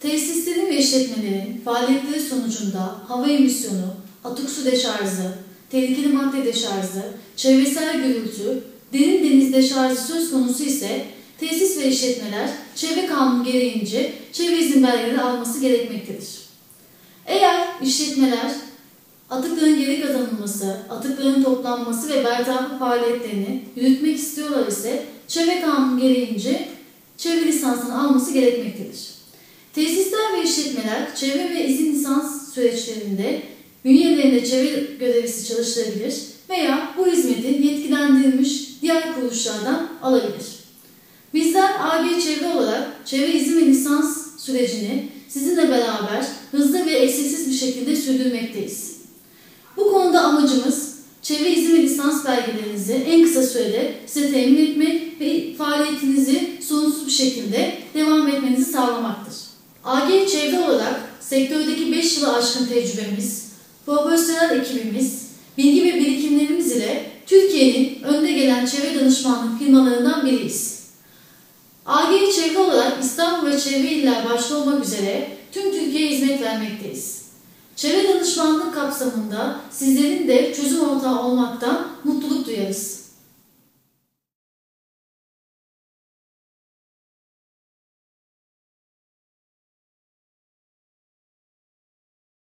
Tesislerin ve işletmelerin faaliyetleri sonucunda hava emisyonu, atık su deşarjı, tehlikeli madde deşarjı, çevresel gürültü, derin deniz deşarjı söz konusu ise tesis ve işletmeler çevre kanunu gereğince çevre izin belgeleri alması gerekmektedir. Eğer işletmeler atıkların geri kazanılması, atıkların toplanması ve bertarafı faaliyetlerini yürütmek istiyorlar ise çevre kanunu gereğince çevre lisansını alması gerekmektedir. Tesisler ve işletmeler çevre ve izin lisans süreçlerinde bünyelerinde çevre görevlisi çalıştırabilir veya bu hizmeti yetkilendirilmiş diğer kuruluşlardan alabilir. Bizler AG Çevre olarak çevre izin ve lisans sürecini sizinle beraber hızlı ve eksiksiz bir şekilde sürdürmekteyiz. Bu konuda amacımız çevre izin ve lisans belgelerinizi en kısa sürede size temin etmek ve faaliyetinizi bir şekilde devam etmenizi sağlamaktır. AG Çevre olarak sektördeki 5 yılı aşkın tecrübemiz, profesyonel ekibimiz, bilgi ve birikimlerimiz ile Türkiye'nin önde gelen çevre danışmanlık firmalarından biriyiz. AG Çevre olarak İstanbul ve çevre iller başta olmak üzere tüm Türkiye'ye hizmet vermekteyiz. Çevre danışmanlık kapsamında sizlerin de çözüm ortağı olmaktan mutluluk duyarız.